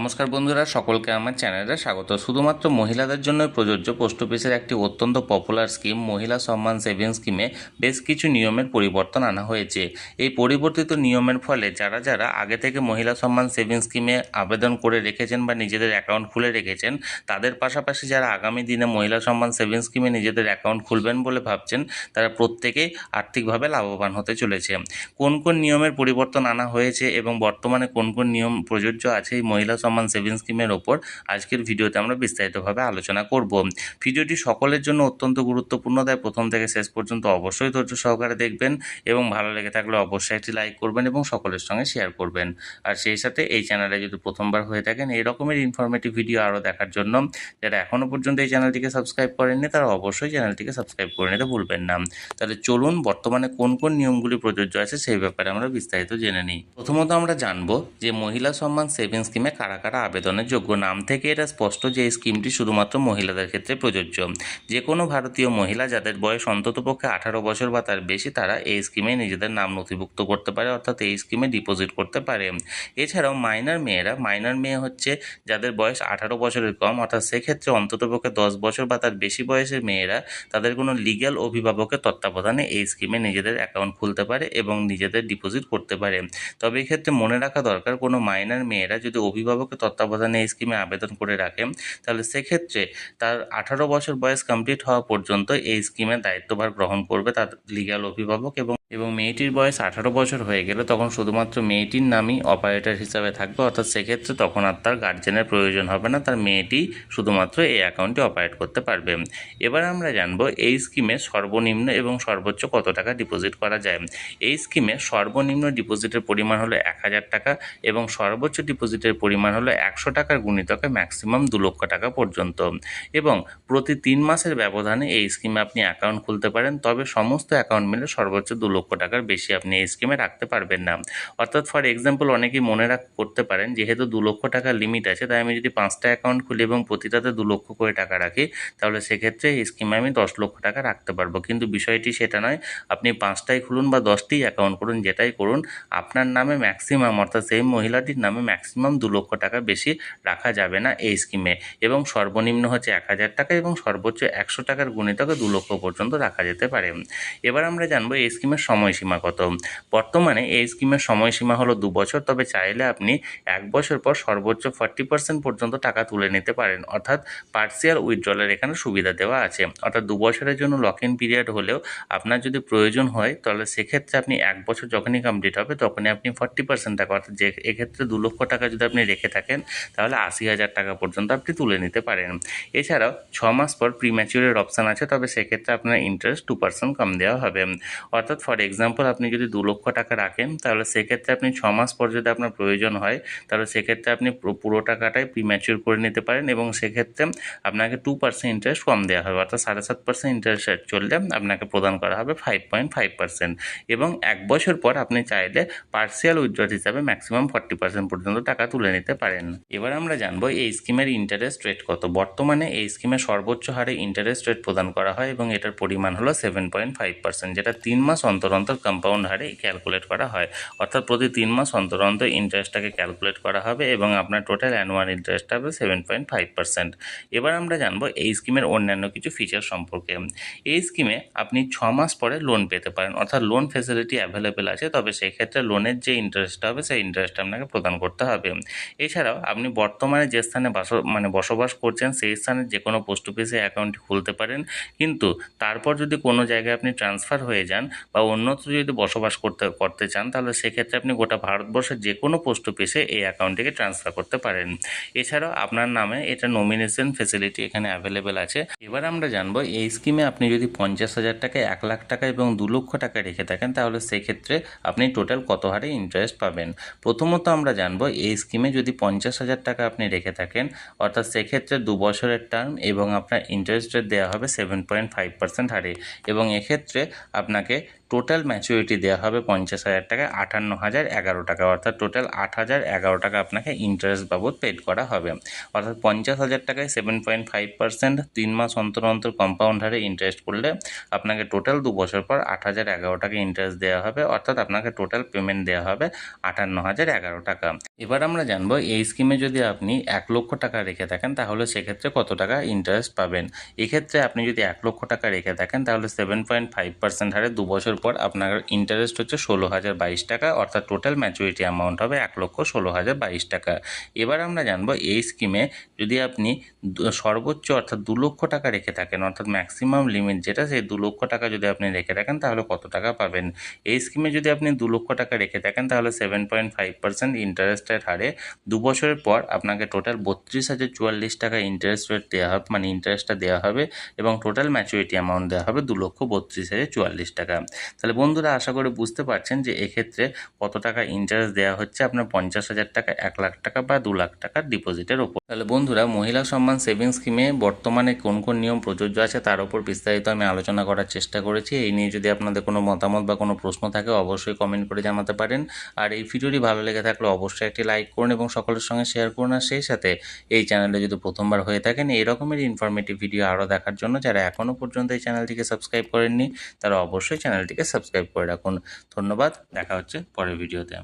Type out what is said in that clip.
নমস্কার বন্ধুরা, সকলকে আমার চ্যানেলে স্বাগত। শুধুমাত্র মহিলাদের জন্য প্রযোজ্য পোস্ট অফিসের একটি অত্যন্ত পপুলার স্কিম মহিলা সম্মান সেভিংস স্কিমে বেশ কিছু নিয়মের পরিবর্তন আনা হয়েছে। এই পরিবর্তিত নিয়মের ফলে যারা যারা আগে থেকে মহিলা সম্মান সেভিংস স্কিমে আবেদন করে রেখেছেন বা নিজেদের অ্যাকাউন্ট খুলে রেখেছেন, তাদের পাশাপাশি যারা আগামী দিনে মহিলা সম্মান সেভিংস স্কিমে নিজেদের অ্যাকাউন্ট খুলবেন বলে ভাবছেন, তারা প্রত্যেকেই আর্থিকভাবে লাভবান হতে চলেছে। কোন কোন নিয়মের পরিবর্তন আনা হয়েছে এবং বর্তমানে কোন কোন নিয়ম প্রযোজ্য আছে এই মহিলা সম্মান সেভিংস স্কিমের ওপর আজকের ভিডিওতে আমরা বিস্তারিতভাবে আলোচনা করব। ভিডিওটি সকলের জন্য অত্যন্ত গুরুত্বপূর্ণ, তাই প্রথম থেকে শেষ পর্যন্ত অবশ্যই ধৈর্য সহকারে দেখবেন এবং ভালো লেগে থাকলে অবশ্যই একটি লাইক করবেন এবং সকলের সঙ্গে শেয়ার করবেন। আর সেই সাথে এই চ্যানেলে যদি প্রথমবার হয়ে থাকেন, এই রকমের ইনফরমেটিভ ভিডিও আরও দেখার জন্য যারা এখনও পর্যন্ত এই চ্যানেলটিকে সাবস্ক্রাইব করেননি, তারা অবশ্যই চ্যানেলটিকে সাবস্ক্রাইব করে নিতে ভুলবেন না। তাহলে চলুন, বর্তমানে কোন কোন নিয়মগুলি প্রযোজ্য আছে সেই ব্যাপারে আমরা বিস্তারিত জেনে নিই। প্রথমত আমরা জানব যে মহিলা সম্মান সেভিংস স্কিমে কারা কারা আবেদনের যোগ্য নাম থেকে এটা স্পষ্ট যে এই স্কিমটি শুধুমাত্র মহিলাদের ক্ষেত্রে প্রযোজ্য। যে কোনো ভারতীয় মহিলা যাদের বয়স অন্ততপক্ষে আঠারো বছর বা তার বেশি, তারা এই স্কিমে নিজেদের নাম নথিভুক্ত করতে পারে, অর্থাৎ এই স্কিমে ডিপোজিট করতে পারে। এছাড়াও মাইনার মেয়েরা মাইনার মেয়ে হচ্ছে যাদের বয়স আঠারো বছরের কম, অর্থাৎ সেক্ষেত্রে অন্ততপক্ষে দশ বছর বা তার বেশি বয়সের মেয়েরা তাদের কোনো লিগ্যাল অভিভাবকের তত্ত্বাবধানে এই স্কিমে নিজেদের অ্যাকাউন্ট খুলতে পারে এবং নিজেদের ডিপোজিট করতে পারে। তবে এক্ষেত্রে মনে রাখা দরকার, কোনো মাইনার মেয়েরা যদি অভিভাবকের তত্ত্বাবধানে এই স্কিমে আবেদন করে রাখে তাহলে সেক্ষেত্রে তার আঠারো বছর বয়স কমপ্লিট হওয়া পর্যন্ত এই স্কিমের দায়িত্বভার গ্রহণ করবে তার লিগ্যাল অভিভাবক এবং এবং মেয়েটির বয়স আঠারো বছর হয়ে গেলে তখন শুধুমাত্র মেয়েটির নামই অপারেটর হিসাবে থাকবে। অর্থাৎ সেক্ষেত্রে তখন আর তার গার্জেনের প্রয়োজন হবে না, তার মেয়েটি শুধুমাত্র এই অ্যাকাউন্টটি অপারেট করতে পারবে। এবার আমরা জানব এই স্কিমে সর্বনিম্ন এবং সর্বোচ্চ কত টাকা ডিপোজিট করা যায়। এই স্কিমে সর্বনিম্ন ডিপোজিটের পরিমাণ হলো এক হাজার টাকা এবং সর্বোচ্চ ডিপোজিটের পরিমাণ হলো একশো টাকার গুণিতকে ম্যাক্সিমাম দু লক্ষ টাকা পর্যন্ত। এবং প্রতি তিন মাসের ব্যবধানে এই স্কিমে আপনি অ্যাকাউন্ট খুলতে পারেন, তবে সমস্ত অ্যাকাউন্ট মিলে সর্বোচ্চ দু লক্ষ টাকার বেশি আপনি এই স্কিমে রাখতে পারবেন না। অর্থাৎ ফর এক্সাম্পল অনেকেই মনে রাখ, করতে পারেন যেহেতু দু লক্ষ টাকার লিমিট আছে, তাই আমি যদি পাঁচটা অ্যাকাউন্ট খুলি এবং প্রতিটাতে দু লক্ষ করে টাকা রাখি, তাহলে সেক্ষেত্রে এই স্কিমে আমি দশ লক্ষ টাকা রাখতে পারব। কিন্তু বিষয়টি সেটা নয়, আপনি পাঁচটাই খুলুন বা দশটি অ্যাকাউন্ট করুন, যেটাই করুন, আপনার নামে ম্যাক্সিমাম অর্থাৎ সেই মহিলাটির নামে ম্যাক্সিমাম দু লক্ষ টাকা বেশি রাখা যাবে না এই স্কিমে এবং সর্বনিম্ন হচ্ছে এক হাজার টাকা এবং সর্বোচ্চ একশো টাকার গুণিতকে দু লক্ষ পর্যন্ত রাখা যেতে পারে। এবার আমরা জানব এই স্কিমের সময়সীমা কত? বর্তমানে এই স্কিমের সময়সীমা হলো দু বছর, তবে চাইলে আপনি এক বছর পর সর্বোচ্চ ফর্টি পার্সেন্ট পর্যন্ত টাকা তুলে নিতে পারেন। অর্থাৎ পার্সিয়াল উইথড্রলের এখানে সুবিধা দেওয়া আছে। অর্থাৎ দু বছরের জন্য লক ইন পিরিয়ড হলেও আপনার যদি প্রয়োজন হয়, তাহলে সেক্ষেত্রে আপনি এক বছর যখনই কমপ্লিট হবে, তখনই আপনি ফর্টি পার্সেন্ট টাকা, অর্থাৎ যে এক্ষেত্রে দু লক্ষ টাকা যদি আপনি রেখে থাকেন, তাহলে আশি হাজার টাকা পর্যন্ত আপনি তুলে নিতে পারেন। এছাড়াও ছ মাস পর প্রিম্যাচুরের অপশান আছে, তবে সেক্ষেত্রে আপনার ইন্টারেস্ট টু পার্সেন্ট কম দেওয়া হবে। অর্থাৎ ফর এক্সাম্পল আপনি যদি দু লক্ষ টাকা রাখেন, তাহলে সেক্ষেত্রে আপনি ছ মাস পর যদি আপনার প্রয়োজন হয়, তাহলে সেক্ষেত্রে আপনি পুরো- টাকাটাই প্রিম্যাচুর করে নিতে পারেন এবং সেক্ষেত্রে আপনাকে টু পার্সেন্ট ইন্টারেস্ট কম দেওয়া হবে। অর্থাৎ সাড়ে সাত পার্সেন্ট ইন্টারেস্ট রেট চললে আপনাকে প্রদান করা হবে ফাইভ পয়েন্ট ফাইভ পার্সেন্ট এবং এক বছর পর আপনি চাইলে পার্সিয়াল উইথড্রল হিসাবে ম্যাক্সিমাম ফর্টি পার্সেন্ট পর্যন্ত টাকা তুলে নিতে পারেন। এবার আমরা জানব এই স্কিমের ইন্টারেস্ট রেট কত। বর্তমানে এই স্কিমে সর্বোচ্চ হারে ইন্টারেস্ট রেট প্রদান করা হয় এবং এটার পরিমাণ হলো সেভেন পয়েন্ট ফাইভ পার্সেন্ট যেটা তিন মাস অন্তর অন্তর অন্তর কম্পাউন্ড হারে ক্যালকুলেট করা হয়। অর্থাৎ প্রতি তিন মাস অন্তর অন্তর ইন্টারেস্টটাকে ক্যালকুলেট করা হবে এবং আপনার টোটাল অ্যানুয়াল ইন্টারেস্ট হবে সেভেন পয়েন্ট ফাইভ পার্সেন্ট এবার আমরা জানব এই স্কিমের অন্যান্য কিছু ফিচার সম্পর্কে। এই স্কিমে আপনি ছ মাস পরে লোন পেতে পারেন। অর্থাৎ লোন ফেসিলিটি অ্যাভেলেবেল আছে, তবে সেই ক্ষেত্রে লোনের যে ইন্টারেস্টটা হবে, সেই ইন্টারেস্টটা আপনাকে প্রদান করতে হবে। এছাড়াও আপনি বর্তমানে যে স্থানে বাস মানে বসবাস করছেন, সেই স্থানে যে কোনো পোস্ট অফিসে অ্যাকাউন্ট খুলতে পারেন। কিন্তু তারপর যদি কোনো জায়গায় আপনি ট্রান্সফার হয়ে যান বা অন্যত্র যদি বসবাস করতে করতে চান, তাহলে সেক্ষেত্রে আপনি গোটা ভারতবর্ষের যে কোনো পোস্ট অফিসে এই অ্যাকাউন্টটিকে ট্রান্সফার করতে পারেন। এছাড়াও আপনার নামে এটা নমিনেশন ফেসিলিটি এখানে অ্যাভেলেবেল আছে। এবার আমরা জানব, এই স্কিমে আপনি যদি পঞ্চাশ হাজার টাকা, এক লাখ টাকা এবং দু লক্ষ টাকা রেখে থাকেন, তাহলে সেক্ষেত্রে আপনি টোটাল কত হারে ইন্টারেস্ট পাবেন? প্রথমত আমরা জানব, এই স্কিমে যদি পঞ্চাশ হাজার টাকা আপনি রেখে থাকেন, অর্থাৎ সেক্ষেত্রে দু বছরের টার্ম এবং আপনার ইন্টারেস্ট রেট দেওয়া হবে সেভেন পয়েন্ট ফাইভ পার্সেন্ট হারে। এবং এক্ষেত্রে আপনাকে টোটাল ম্যাচুরিটি দেওয়া হবে পঞ্চাশ হাজার টাকায় আটান্ন হাজার এগারো টাকা। অর্থাৎ টোটাল আট হাজার এগারো টাকা আপনাকে ইন্টারেস্ট বাবদ পেড করা হবে। অর্থাৎ পঞ্চাশ হাজার টাকায় সেভেন পয়েন্ট ফাইভ পার্সেন্ট তিন মাস অন্তর অন্তর কম্পাউন্ড হারে ইন্টারেস্ট করলে আপনাকে টোটাল দু বছর পর আট হাজার এগারো টাকা ইন্টারেস্ট দেওয়া হবে। অর্থাৎ আপনাকে টোটাল পেমেন্ট দেওয়া হবে আটান্ন হাজার এগারো টাকা। এবার আমরা জানব এই স্কিমে যদি আপনি এক লক্ষ টাকা রেখে থাকেন, তাহলে সেক্ষেত্রে কত টাকা ইন্টারেস্ট পাবেন? এক্ষেত্রে আপনি যদি এক লক্ষ টাকা রেখে থাকেন, তাহলে সেভেন পয়েন্ট ফাইভ পার্সেন্ট হারে দু বছর পর আপনার ইন্টারেস্ট হচ্ছে ষোলো হাজার বাইশ টাকা, অর্থাৎ টোটাল ম্যাচুরিটি অ্যামাউন্ট হবে এক লক্ষ ষোলো হাজার বাইশ টাকা। এবার আমরা জানব এই স্কিমে যদি আপনি সর্বোচ্চ অর্থাৎ দু লক্ষ টাকা রেখে থাকেন, অর্থাৎ ম্যাক্সিমাম লিমিট যেটা, সেই দু লক্ষ টাকা যদি আপনি রেখে থাকেন, তাহলে কত টাকা পাবেন? এই স্কিমে যদি আপনি দু লক্ষ টাকা রেখে থাকেন, তাহলে সেভেন পয়েন্ট ফাইভ পার্সেন্ট ইন্টারেস্টের হারে দু বছরের পর আপনাকে টোটাল বত্রিশ হাজার চুয়াল্লিশ টাকা ইন্টারেস্ট রেট দেওয়া হবে মানে ইন্টারেস্টটা দেওয়া হবে এবং টোটাল ম্যাচুরিটি অ্যামাউন্ট দেওয়া হবে দু লক্ষ বত্রিশ হাজার চুয়াল্লিশ টাকা। তাহলে বন্ধুরা আশা করে বুঝতে পারছেন যে এক্ষেত্রে কত টাকা ইন্টারেস্ট দেওয়া হচ্ছে আপনার পঞ্চাশ হাজার টাকা, এক লাখ টাকা বা দু লাখ টাকার ডিপোজিটের ওপর। তাহলে বন্ধুরা মহিলা সম্মান সেভিংস স্কিমে বর্তমানে কোন কোন নিয়ম প্রযোজ্য আছে তার উপর বিস্তারিত আমি আলোচনা করার চেষ্টা করেছি। এই নিয়ে যদি আপনাদের কোনো মতামত বা কোনো প্রশ্ন থাকে অবশ্যই কমেন্ট করে জানাতে পারেন। আর এই ভিডিওটি ভালো লেগে থাকলে অবশ্যই একটি লাইক করুন এবং সকলের সঙ্গে শেয়ার করুন। আর সেই সাথে এই চ্যানেলে যদি প্রথমবার হয়ে থাকেন, এই রকমের ইনফরমেটিভ ভিডিও আরও দেখার জন্য যারা এখনও পর্যন্ত এই চ্যানেলটিকে সাবস্ক্রাইব করেননি, তারা অবশ্যই চ্যানেলটিকে সাবস্ক্রাইব করে রাখুন। ধন্যবাদ দেখা হচ্ছে পরের ভিডিওতে।